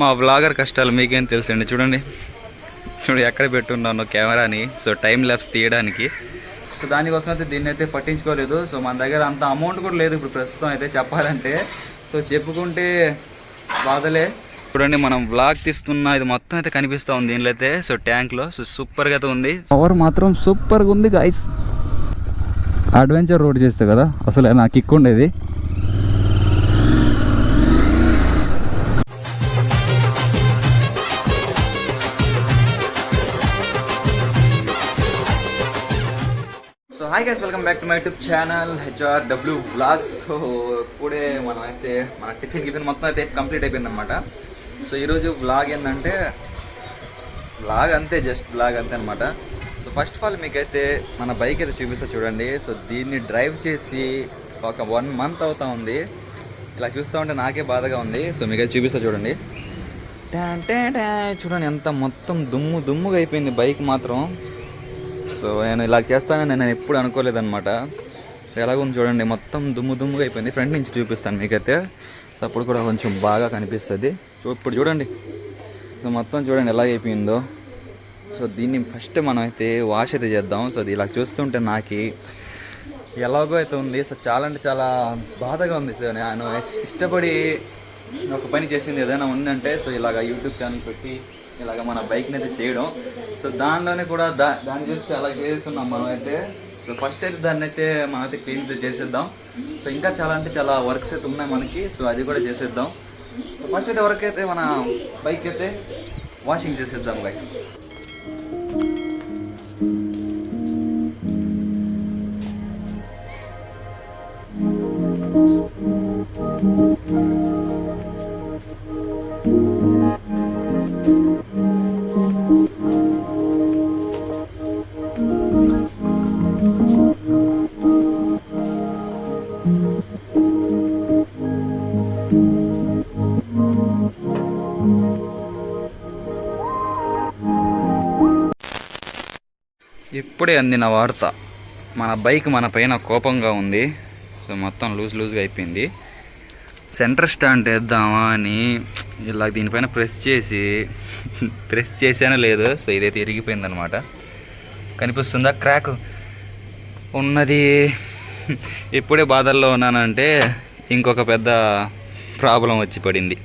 మా బ్లాగర్ కష్టాలు మీకేం తెలుసండి? చూడండి. చూడు ఎక్కడ పెట్టున్నాను కెమెరాని. సో టైం ల్యాబ్స్ తీయడానికి. సో దానికోసం అయితే దీన్ని అయితే పట్టించుకోలేదు. సో మన దగ్గర అంత అమౌంట్ కూడా లేదు ఇప్పుడు ప్రస్తుతం అయితే చెప్పాలంటే. సో చెప్పుకుంటే బాధలే. చూడండి మనం బ్లాగ్ తీస్తున్న ఇది మొత్తం అయితే కనిపిస్తూ ఉంది దీనిలో అయితే సో ట్యాంక్లో. సో సూపర్గా అయితే ఉంది. పవర్ మాత్రం సూపర్గా ఉంది గాయస్ అడ్వెంచర్ రోడ్ చేస్తే కదా? అసలు నాకు కిక్ ఉండేది hi guys welcome back to my YouTube channel HR W blogs so ఇప్పుడే మనం అయితే మన టిఫిన్ గిఫిన్ మొత్తం అయితే కంప్లీట్ అయిపోయింది అనమాట సో ఈరోజు బ్లాగ్ ఏంటంటే బ్లాగ్ అంతే జస్ట్ బ్లాగ్ అంతే అనమాట సో ఫస్ట్ ఆఫ్ ఆల్ మీకైతే మన బైక్ అయితే చూపిస్తా చూడండి. సో దీన్ని డ్రైవ్ చేసి ఒక వన్ మంత్ అవుతా ఉంది. ఇలా చూస్తూ ఉంటే నాకే బాధగా ఉంది. సో మీకైతే చూపిస్తా చూడండి. ట్యాన్ చూడండి ఎంత మొత్తం దుమ్ము దుమ్ముగా అయిపోయింది బైక్ మాత్రం. సో నేను ఇలా చేస్తానని నేను ఎప్పుడు అనుకోలేదనమాట ఎలాగుంది చూడండి మొత్తం దుమ్ము దుమ్ముగా అయిపోయింది. ఫ్రంట్ నుంచి చూపిస్తాను మీకైతే. అప్పుడు కూడా కొంచెం బాగా కనిపిస్తుంది. ఇప్పుడు చూడండి. సో మొత్తం చూడండి ఎలా అయిపోయిందో. సో దీన్ని ఫస్ట్ మనం అయితే వాష్ అయితే చేద్దాం. సో అది ఇలా చూస్తుంటే నాకు ఎలాగో అయితే ఉంది. సో చాలా అంటే చాలా బాధగా ఉంది. సో నేను ఇష్టపడి ఒక పని చేసింది ఏదైనా ఉందంటే సో ఇలాగ యూట్యూబ్ ఛానల్ పెట్టి ఇలాగ మన బైక్ని అయితే చేయడం. సో దానిలోనే కూడా దా దాన్ని చూస్తే అలా చేస్తున్నాం మనం అయితే. సో ఫస్ట్ అయితే దాన్ని అయితే మనం అయితే క్లీన్ అయితే చేసేద్దాం. సో ఇంకా చాలా అంటే చాలా వర్క్స్ అయితే ఉన్నాయి మనకి. సో అది కూడా చేసేద్దాం. సో ఫస్ట్ అయితే వర్క్ అయితే మన బైక్ అయితే వాషింగ్ చేసేద్దాం గైస్ ఇప్పుడే అందిన వార్త. మన బైక్ మన పైన కోపంగా ఉంది. సో మొత్తం లూజ్ లూజ్గా అయిపోయింది. సెంటర్ స్టాండ్ వేద్దామా అని ఇలా దీనిపైన ప్రెస్ చేసి ప్రెస్ చేసానో లేదు. సో ఇదైతే ఇరిగిపోయిందనమాట. కనిపిస్తుందా? క్రాక్. ఉన్నది. ఇప్పుడే బాధల్లో ఉన్నానంటే ఇంకొక పెద్ద ప్రాబ్లం వచ్చి పడింది.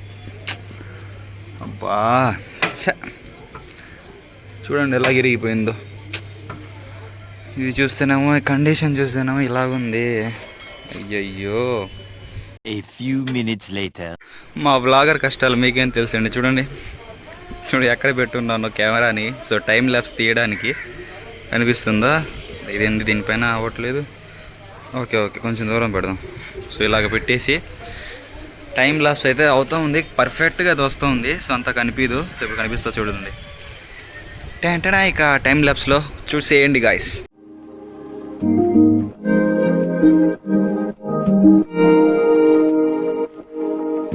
అబ్బా! చూడండి ఎలా ఇరిగిపోయిందో. ఇది చూస్తేనేమో కండిషన్ చూస్తేనేమో ఇలాగుంది. అయ్యయ్యో. A few minutes later. మా బ్లాగర్ కష్టాలు మీకేం తెలుసండి? చూడండి. చూడు ఎక్కడ పెట్టున్నాను కెమెరాని. సో టైం ల్యాబ్స్ తీయడానికి కనిపిస్తుందా ఇదేంది దీనిపైన అవ్వట్లేదు. Okay okay. కొంచెం దూరం పెడదాం. సో ఇలాగ పెట్టేసి టైం ల్యాబ్స్ అయితే అవుతూ ఉంది. పర్ఫెక్ట్గా అది వస్తూ ఉంది. సో అంత కనిపించదు సో ఇప్పుడు కనిపిస్తా చూడండి. టెంటనా ఇక టైం ల్యాబ్స్లో చూసేయండి గాయస్ సో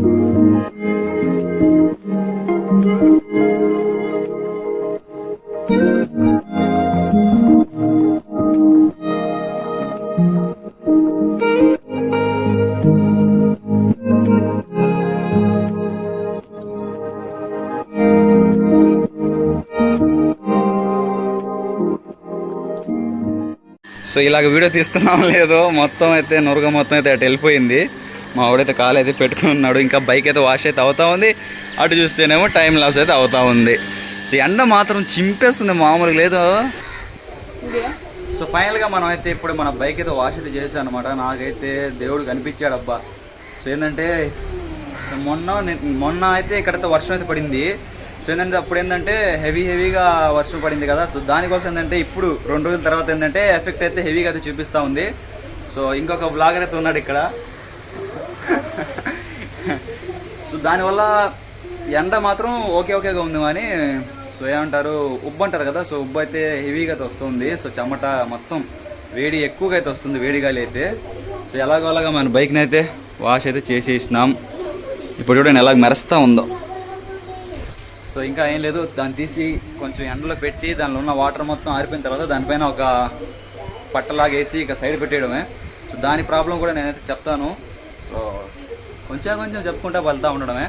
ఇలాగ వీడియో తీస్తున్నాం లేదో మొత్తం అయితే నురగ మొత్తం అయితే అటు వెళ్ళిపోయింది. మా ఆవిడైతే కాలు అయితే పెట్టుకుని ఉన్నాడు ఇంకా బైక్ అయితే వాష్ అయితే అవుతా ఉంది. అటు చూస్తేనేమో టైం లాస్ అయితే అవుతా ఉంది. సో ఎండ మాత్రం చింపేస్తుంది మామూలుగా లేదు? సో ఫైనల్గా మనం అయితే ఇప్పుడు మన బైక్ అయితే వాష్ అయితే చేసాం అనమాట నాకైతే దేవుడు కనిపించాడు అబ్బా సో ఏంటంటే మొన్న మొన్న అయితే ఇక్కడైతే వర్షం అయితే పడింది. సో ఏంటంటే అప్పుడు ఏంటంటే హెవీ హెవీగా వర్షం పడింది కదా. సో దానికోసం ఏంటంటే ఇప్పుడు రెండు రోజుల తర్వాత ఏంటంటే ఎఫెక్ట్ అయితే హెవీగా అయితే చూపిస్తూ ఉంది. సో ఇంకొక బ్లాగర్ అయితే ఉన్నాడు ఇక్కడ. సో దానివల్ల ఎండ మాత్రం ఓకే ఓకేగా ఉంది కానీ సో ఏమంటారు ఉబ్బు అంటారు కదా సో ఉబ్బు అయితే హెవీగా అయితే వస్తుంది. సో చెమట మొత్తం వేడి ఎక్కువగా అయితే వస్తుంది వేడి గాలి అయితే. సో ఎలాగో అలాగా మన బైక్ని అయితే వాష్ అయితే చేసేసినాం. ఇప్పుడు చూడండి ఎలాగ మెరుస్తూ ఉందో. సో ఇంకా ఏం లేదు దాన్ని తీసి కొంచెం ఎండలో పెట్టి దానిలో ఉన్న వాటర్ మొత్తం ఆరిపోయిన తర్వాత దానిపైన ఒక పట్టలాగా వేసి ఇక సైడ్ పెట్టేయడమే. సో దాని ప్రాబ్లం కూడా నేనైతే చెప్తాను. సో కొంచెం కొంచెం చెప్పుకుంటా వెళ్తూ ఉండడమే.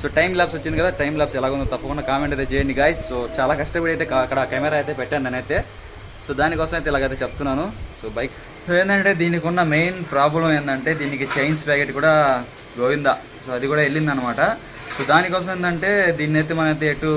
సో టైం ల్యాబ్స్ వచ్చింది కదా టైం ల్యాబ్స్ ఎలాగుందో తప్పకుండా కామెంట్ అయితే చేయండి గాయస్ సో చాలా కష్టపడి అయితే అక్కడ కెమెరా అయితే పెట్టాను నేనైతే. సో దానికోసం అయితే ఇలాగైతే చెప్తున్నాను. సో బైక్ సో ఏంటంటే దీనికి ఉన్న మెయిన్ ప్రాబ్లం ఏంటంటే దీనికి చైన్స్ ప్యాకెట్ కూడా గోవిందా. సో అది కూడా వెళ్ళిందనమాట. సో దానికోసం ఏంటంటే దీన్ని అయితే మనం అయితే ఎటు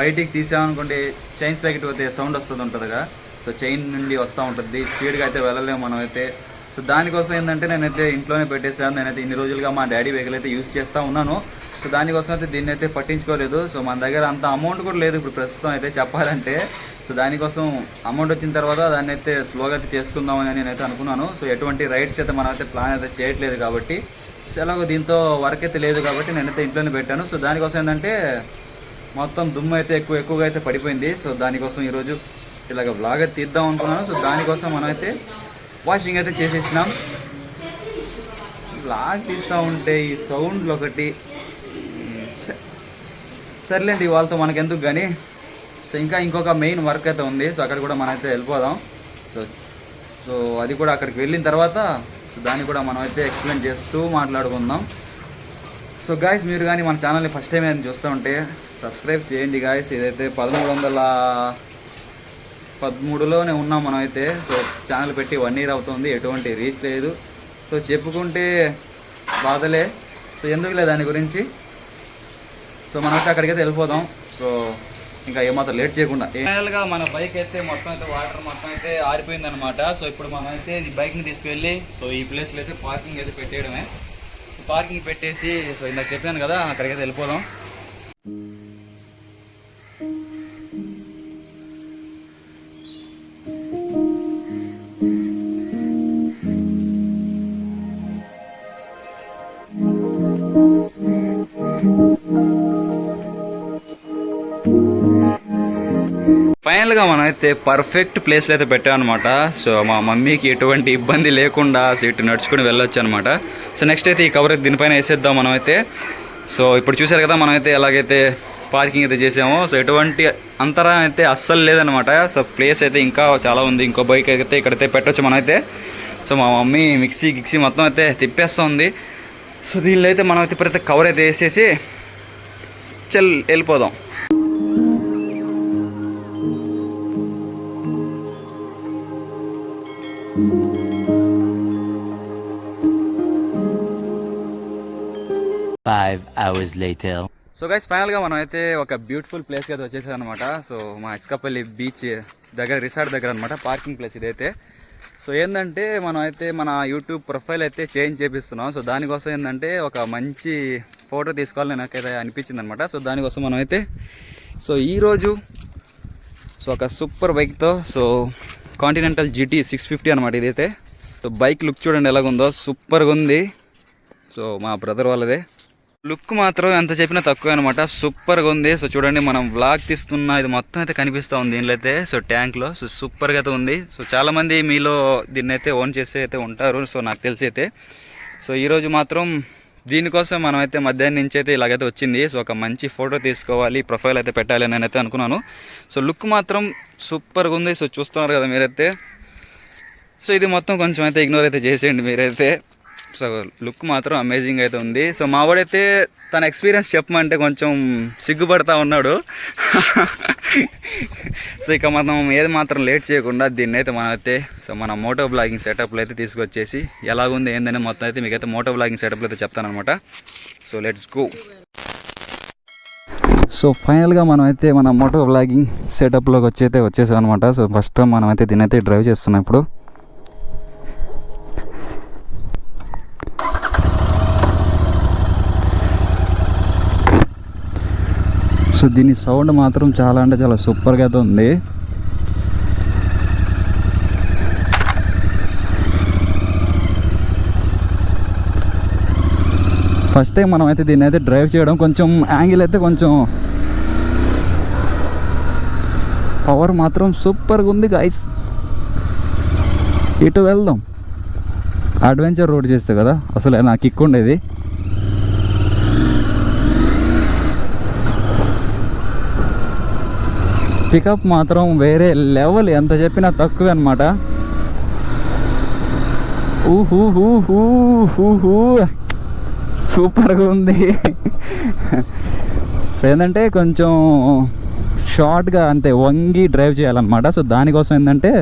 బయటికి తీసామనుకోండి చైన్స్ ప్యాకెట్ అయితే సౌండ్ వస్తుంది ఉంటుందిగా. సో చైన్ నుండి వస్తూ ఉంటుంది. స్పీడ్గా అయితే వెళ్ళలేము మనం అయితే సో దానికోసం ఏంటంటే నేనైతే ఇంట్లోనే పెట్టేశాను. నేనైతే ఇన్ని రోజులుగా మా డాడీ వెహికల్ అయితే యూస్ చేస్తూ ఉన్నాను. సో దానికోసం అయితే దీన్ని అయితే పట్టించుకోలేదు. సో మన దగ్గర అంత అమౌంట్ కూడా లేదు ఇప్పుడు ప్రస్తుతం అయితే చెప్పాలంటే. సో దానికోసం అమౌంట్ వచ్చిన తర్వాత దాన్ని అయితే స్లోగా అయితే చేసుకుందామని నేనైతే అనుకున్నాను. సో ఎటువంటి రైడ్స్ అయితే మనం అయితే ప్లాన్ అయితే చేయట్లేదు కాబట్టి. సో ఎలాగో దీంతో వర్క్ అయితే లేదు కాబట్టి నేనైతే ఇంట్లోనే పెట్టాను. సో దానికోసం ఏంటంటే మొత్తం దుమ్ము అయితే ఎక్కువ ఎక్కువగా అయితే పడిపోయింది. సో దానికోసం ఈరోజు ఇలాగ బ్లాగ్ అయితే తీద్దాం అనుకున్నాను. సో దానికోసం మనం అయితే వాషింగ్ అయితే చేసేసినాం. బ్లాగ్ తీస్తూ ఉంటే ఈ సౌండ్లు ఒకటి. సర్లేండి వాళ్ళతో మనకెందుకు కానీ సో ఇంకా ఇంకొక మెయిన్ వర్క్ అయితే ఉంది. సో అక్కడ కూడా మనమైతే వెళ్ళిపోదాం. సో సో అది కూడా అక్కడికి వెళ్ళిన తర్వాత సో దాన్ని కూడా మనం అయితే ఎక్స్ప్లెయిన్ చేస్తూ మాట్లాడుకుందాం. సో గాయస్ మీరు కానీ మన ఛానల్ని ఫస్ట్ టైం ఏదైనా చూస్తూ ఉంటే సబ్స్క్రైబ్ చేయండి గాయస్. ఇదైతే పదమూడు వందల పదమూడులోనే ఉన్నాం మనం అయితే సో ఛానల్ పెట్టి వన్ ఇయర్ అవుతుంది. ఎటువంటి రీచ్ లేదు. సో చెప్పుకుంటే బాధలే. సో ఎందుకు లేదు దాని గురించి? సో మనం అయితే అక్కడికైతే వెళ్ళిపోదాం. సో ఇంకా ఏమాత్రం లేట్ చేయకుండా. ఫైనల్గా మన బైక్ అయితే మొత్తం అయితే వాటర్ మొత్తం అయితే ఆరిపోయింది అనమాట సో ఇప్పుడు మనం అయితే ఈ బైక్ని తీసుకెళ్ళి సో ఈ ప్లేస్లో అయితే పార్కింగ్ అయితే పెట్టేయడమే. పార్కింగ్ పెట్టేసి సో ఇందాక చెప్పాను కదా అక్కడికైతే వెళ్ళిపోదాం. ఫైనల్గా మనమైతే పర్ఫెక్ట్ ప్లేస్లో అయితే పెట్టామన్నమాట సో మా మమ్మీకి ఎటువంటి ఇబ్బంది లేకుండా సో ఇటు నడుచుకుని వెళ్ళొచ్చు అనమాట సో నెక్స్ట్ అయితే ఈ కవర్ అయితే దీనిపైన వేసేద్దాం మనమైతే. సో ఇప్పుడు చూసారు కదా మనమైతే ఎలాగైతే పార్కింగ్ అయితే చేసామో. సో ఎటువంటి అంతరం అయితే అస్సలు లేదనమాట సో ప్లేస్ అయితే ఇంకా చాలా ఉంది. ఇంకో బైక్ అయితే ఇక్కడైతే పెట్టొచ్చు మనం సో మా మమ్మీ మిక్సీ గిక్సీ మొత్తం అయితే తిప్పేస్తుంది సో దీనిలో అయితే మనం అయితే ఇప్పుడైతే కవర్ అయితే వేసేసి చల్ వెళ్ళిపోదాం. Five hours later so guys ఫైనల్గా మనం అయితే ఒక బ్యూటిఫుల్ ప్లేస్కి అయితే వచ్చేసాం అనమాట సో మా ఇసుకపల్లి బీచ్ దగ్గర రిసార్ట్ దగ్గర అనమాట పార్కింగ్ ప్లేస్ ఇదైతే. సో ఏంటంటే మనం అయితే మన యూట్యూబ్ ప్రొఫైల్ అయితే చేంజ్ చేపిస్తున్నాం. సో దానికోసం ఏంటంటే ఒక మంచి ఫోటో తీసుకోవాలని నాకైతే అనిపించింది అనమాట సో దానికోసం మనం అయితే సో ఈరోజు సో ఒక super బైక్తో so Continental GT six fifty అనమాట ఇదైతే. సో బైక్ లుక్ చూడండి ఎలాగుందో. సూపర్గా ఉంది. సో మా బ్రదర్ వాళ్ళదే. లుక్ మాత్రం ఎంత చెప్పినా తక్కువ అనమాట సూపర్గా ఉంది సో చూడండి మనం వ్లాగ్ తీస్తున్న ఇది మొత్తం అయితే కనిపిస్తూ ఉంది దీనిలో అయితే సో ట్యాంక్లో. సో సూపర్గా అయితే ఉంది. సో చాలామంది మీలో దీన్ని అయితే ఓన్ చేసి అయితే ఉంటారు. సో నాకు తెలిసి అయితే సో ఈరోజు మాత్రం దీనికోసం మనం అయితే మధ్యాహ్నం నుంచి అయితే ఇలాగైతే వచ్చింది. సో ఒక మంచి ఫోటో తీసుకోవాలి. ప్రొఫైల్ అయితే పెట్టాలి అని అయితే అనుకున్నాను. సో లుక్ మాత్రం సూపర్గా ఉంది సో చూస్తున్నారు కదా మీరైతే. సో ఇది మొత్తం కొంచెం అయితే ఇగ్నోర్ అయితే చేసేయండి మీరైతే. సో లుక్ మాత్రం అమేజింగ్ అయితే ఉంది. సో మావాడైతే తన ఎక్స్పీరియన్స్ చెప్పమంటే కొంచెం సిగ్గుపడతా ఉన్నాడు. సో ఇక మనం ఏది మాత్రం లేట్ చేయకుండా దీన్ని అయితే మనం సో మన మోటో బ్లాగింగ్ సెటప్లో అయితే తీసుకొచ్చేసి ఎలాగుంది ఏందని మొత్తం అయితే మీకైతే మోటో బ్లాగింగ్ సెటప్లో అయితే చెప్తానమాట సో లెట్స్ గో సో ఫైనల్గా మనం అయితే మన మోటో బ్లాగింగ్ సెటప్లోకి వచ్చి అయితే వచ్చేసాం అనమాట సో ఫస్ట్ మనం అయితే దీన్ని అయితే డ్రైవ్ చేస్తున్నప్పుడు సో దీని సౌండ్ మాత్రం చాలా అంటే చాలా సూపర్గా అయితే ఉంది. ఫస్ట్ టైం మనం అయితే దీన్ని అయితే డ్రైవ్ చేయడం. కొంచెం యాంగిల్ అయితే కొంచెం పవర్ మాత్రం సూపర్గా ఉంది గాయస్ ఇటు వెళ్దాం. అడ్వెంచర్ రోడ్ చేస్తే కదా అసలు నాకు కిక్ ఉండేది. పికప్ మాత్రం వేరే లెవెల్ ఎంత చెప్పినా తక్కువ అనమాట సూపర్గా ఉంది. సో ఏంటంటే కొంచెం షార్ట్గా అంతే వంగి డ్రైవ్ చేయాలన్నమాట. సో దానికోసం ఏంటంటే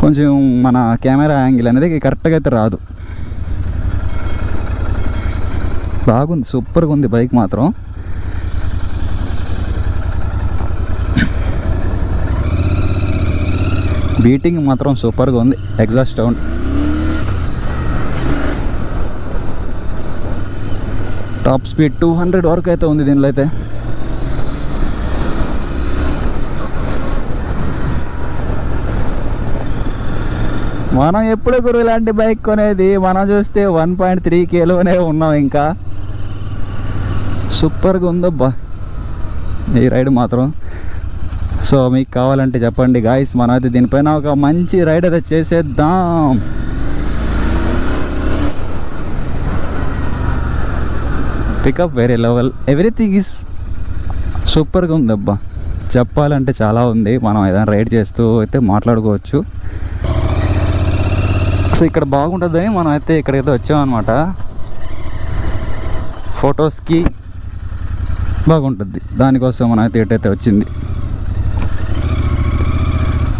కొంచెం మన కెమెరా యాంగిల్ అనేది కరెక్ట్గా అయితే రాదు. బాగుంది సూపర్గా ఉంది బైక్ మాత్రం. బీటింగ్ మాత్రం సూపర్గా ఉంది. Exhaust sound top speed two hundred వరకు అయితే ఉంది దీనిలో అయితే. మనం ఎప్పుడు గురు ఇలాంటి బైక్ కొనేది? మనం చూస్తే వన్ పాయింట్ త్రీ కేలోనే ఉన్నాం ఇంకా. సూపర్గా ఉందబ్బా. ఈ రైడ్ మాత్రం. సో మీకు కావాలంటే చెప్పండి గాయస్ మనం అయితే దీనిపైన ఒక మంచి రైడ్ అయితే చేసేద్దాం. పికప్ వేరే లెవెల్ ఎవ్రీథింగ్ ఈజ్ సూపర్గా ఉంది అబ్బా. చెప్పాలంటే చాలా ఉంది. మనం ఏదైనా రైడ్ చేస్తూ అయితే మాట్లాడుకోవచ్చు. సో ఇక్కడ బాగుంటుందని మనం అయితే ఇక్కడికైతే వచ్చామన్నమాట. ఫొటోస్కి బాగుంటుంది. దానికోసం మనం అయితే ఎటైతే వచ్చింది.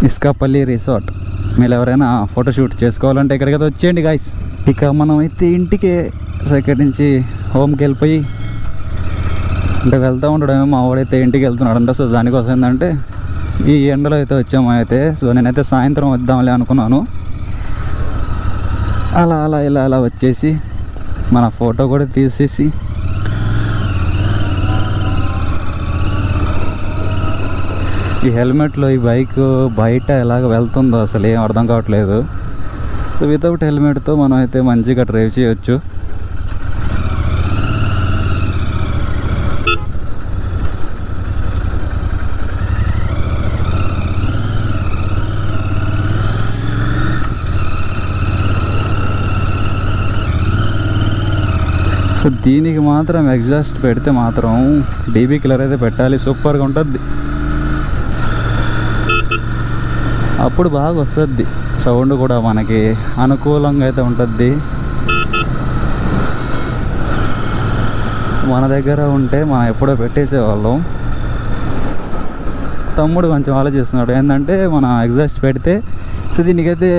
ఇస్కాపల్లి రిసార్ట్. మీరు ఎవరైనా ఫోటోషూట్ చేసుకోవాలంటే ఇక్కడికైతే వచ్చేయండి గాయస్ ఇక మనం అయితే ఇంటికి సో ఇక్కడి నుంచి హోమ్కి వెళ్ళిపోయి అంటే వెళ్తూ ఉండడమే మా వాడైతే ఇంటికి వెళ్తున్నాడంట. సో దానికోసం ఏంటంటే ఈ ఎండలో అయితే వచ్చాము అయితే. సో నేనైతే సాయంత్రం వద్దాంలే అనుకున్నాను. అలా అలా ఇలా అలా వచ్చేసి మన ఫోటో కూడా తీసేసి ఈ హెల్మెట్లో ఈ బైక్ బయట ఎలాగ వెళ్తుందో అసలు ఏం అర్థం కావట్లేదు. సో వితౌట్ హెల్మెట్తో మనం అయితే మంచిగా డ్రైవ్ చేయొచ్చు. సో దీనికి మాత్రం ఎగ్జాస్ట్ పెడితే మాత్రం డీబీ కిలర్ అయితే పెట్టాలి. సూపర్గా ఉంటుంది. అప్పుడు బాగా వస్తుంది. సౌండ్ కూడా మనకి అనుకూలంగా అయితే ఉంటుంది. మన దగ్గర ఉంటే మనం ఎప్పుడో పెట్టేసేవాళ్ళం. తమ్ముడు కొంచెం ఆలోచిస్తున్నాడు. ఏంటంటే మన ఎగ్జాస్ట్ పెడితే సో దీనికైతే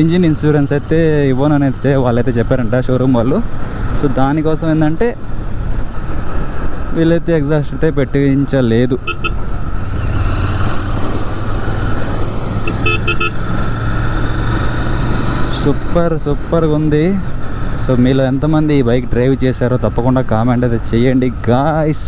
ఇంజిన్ ఇన్సూరెన్స్ అయితే ఇవ్వను అనేది వాళ్ళైతే చెప్పారంట షోరూమ్ వాళ్ళు. సో దానికోసం ఏంటంటే వీళ్ళైతే ఎగ్జాస్ట్ అయితే పెట్టించలేదు. సూపర్ సూపర్గా ఉంది. సో మీలో ఎంతమంది ఈ బైక్ డ్రైవ్ చేశారో తప్పకుండా కామెంట్ అయితే చేయండి గాయస్.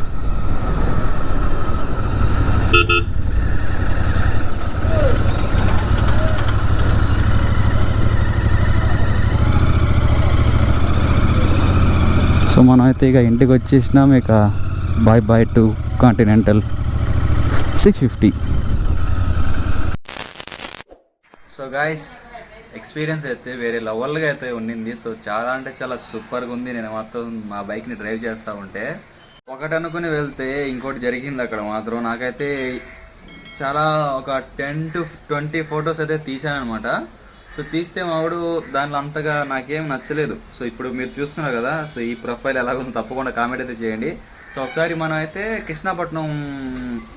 సో మనం అయితే ఇక ఇంటికి వచ్చేసినాం. ఇక bye bye to Continental six fifty. So guys experience అయితే వేరే లెవెల్గా అయితే ఉండింది. సో చాలా అంటే చాలా సూపర్గా ఉంది. నేను మాత్రం మా బైక్ని డ్రైవ్ చేస్తూ ఉంటే. ఒకటి అనుకుని వెళ్తే ఇంకోటి జరిగింది అక్కడ మాత్రం. నాకైతే చాలా ఒక టెన్ టు ట్వంటీ ఫొటోస్ అయితే తీసాను అనమాట సో తీస్తే మావాడు దానిలో అంతగా నాకేం నచ్చలేదు. సో ఇప్పుడు మీరు చూస్తున్నారు కదా సో ఈ ప్రొఫైల్ ఎలాగుందో తప్పకుండా కామెంట్ అయితే చేయండి. సో ఒకసారి మనం అయితే కృష్ణాపట్నం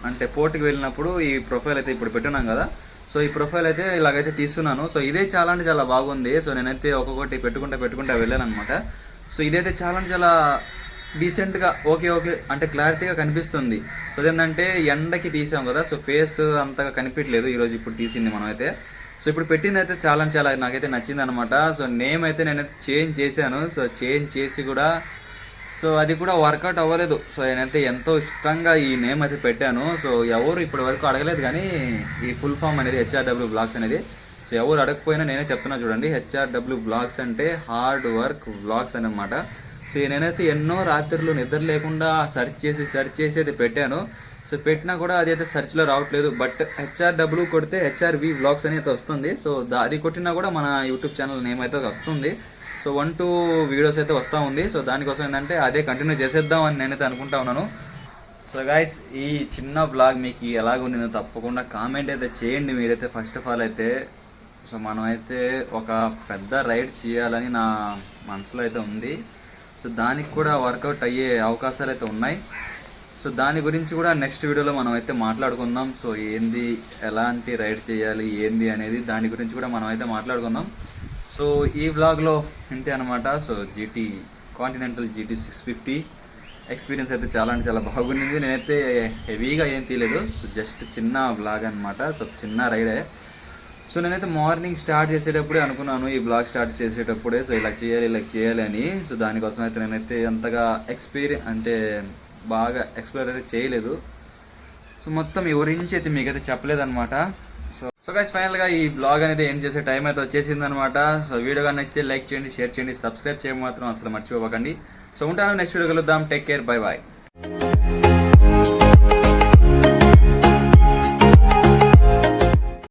అంటే పోర్టుకి వెళ్ళినప్పుడు ఈ ప్రొఫైల్ అయితే ఇప్పుడు పెట్టున్నాం కదా. సో ఈ ప్రొఫైల్ అయితే ఇలాగైతే తీస్తున్నాను. సో ఇదే చాలా అంటే చాలా బాగుంది. సో నేనైతే ఒక్కొక్కటి పెట్టుకుంటా పెట్టుకుంటా వెళ్ళాను అనమాట సో ఇదైతే చాలా అంటే చాలా డీసెంట్గా ఓకే ఓకే అంటే క్లారిటీగా కనిపిస్తుంది. సో ఏంటంటే ఎండకి తీసాం కదా సో ఫేస్ అంతగా కనిపించలేదు ఈరోజు ఇప్పుడు తీసింది మనం అయితే సో ఇప్పుడు పెట్టింది అయితే చాలా చాలా నాకైతే నచ్చింది అనమాట సో నేమ్ అయితే నేను చేంజ్ చేశాను. సో చేంజ్ చేసి కూడా సో అది కూడా వర్కౌట్ అవ్వలేదు. సో నేనైతే ఎంతో ఇష్టంగా ఈ నేమ్ అయితే పెట్టాను. సో ఎవరు ఇప్పటి వరకు అడగలేదు కానీ ఈ ఫుల్ ఫామ్ అనేది హెచ్ఆర్డబ్ల్యూ బ్లాగ్స్ అనేది. సో ఎవరు అడగకపోయినా నేనే చెప్తున్నా చూడండి. హెచ్ఆర్డబ్ల్యూ బ్లాగ్స్ అంటే హార్డ్ వర్క్ బ్లాగ్స్ అనమాట సో నేనైతే ఎన్నో రాత్రులు నిద్ర లేకుండా సెర్చ్ చేసి సెర్చ్ చేసి అయితే పెట్టాను. సో పెట్టినా కూడా అది అయితే సెర్చ్లో రావట్లేదు. బట్ హెచ్ఆర్డబ్ల్యూ కొడితే హెచ్ఆర్వి బ్లాగ్స్ అనేది అయితే వస్తుంది. సో అది కొట్టినా కూడా మన యూట్యూబ్ ఛానల్ నేమ్ అయితే వస్తుంది. సో వన్ టూ వీడియోస్ అయితే వస్తూ ఉంది. సో దానికోసం ఏంటంటే అదే కంటిన్యూ చేసేద్దాం అని నేనైతే అనుకుంటా ఉన్నాను. సో గాయస్ ఈ చిన్న బ్లాగ్ మీకు ఎలాగ ఉండిందో తప్పకుండా కామెంట్ అయితే చేయండి మీరైతే ఫస్ట్ ఆఫ్ ఆల్ అయితే. సో మనం అయితే ఒక పెద్ద రైడ్ చేయాలని నా మనసులో అయితే ఉంది. సో దానికి కూడా వర్కౌట్ అయ్యే అవకాశాలు అయితే ఉన్నాయి. సో దాని గురించి కూడా నెక్స్ట్ వీడియోలో మనం అయితే మాట్లాడుకుందాం. సో ఏంది ఎలాంటి రైడ్ చేయాలి ఏంది అనేది దాని గురించి కూడా మనం అయితే మాట్లాడుకుందాం. సో ఈ వ్లాగ్లో ఇంతే అనమాట so GT Continental GT six fifty experience అయితే చాలా అంటే చాలా బాగుండింది. నేనైతే హెవీగా ఏం తీయలేదు. సో జస్ట్ చిన్న బ్లాగ్ అనమాట సో చిన్న రైడే సో నేనైతే మార్నింగ్ స్టార్ట్ చేసేటప్పుడే అనుకున్నాను ఈ బ్లాగ్ స్టార్ట్ చేసేటప్పుడే. సో ఇలా చేయాలి ఇలా చేయాలి అని. సో దానికోసం అయితే నేనైతే అంతగా ఎక్స్పీరియన్ అంటే బాగా ఎక్స్ప్లోర్ అయితే చేయలేదు. సో మొత్తం ఎవరించి అయితే మీకైతే చెప్పలేదన్నమాట. సో గైస్ ఫైనల్గా ఈ బ్లాగ్ అనేది ఎండ్ చేసే టైం అయితే వచ్చేసింది అనమాట సో వీడియో కానీ నచ్చితే లైక్ చేయండి షేర్ చేయండి సబ్స్క్రైబ్ చేయడం మాత్రం అసలు మర్చిపోకండి. సో ఉంటాను నెక్స్ట్ వీడియో కలుద్దాం. Take care bye bye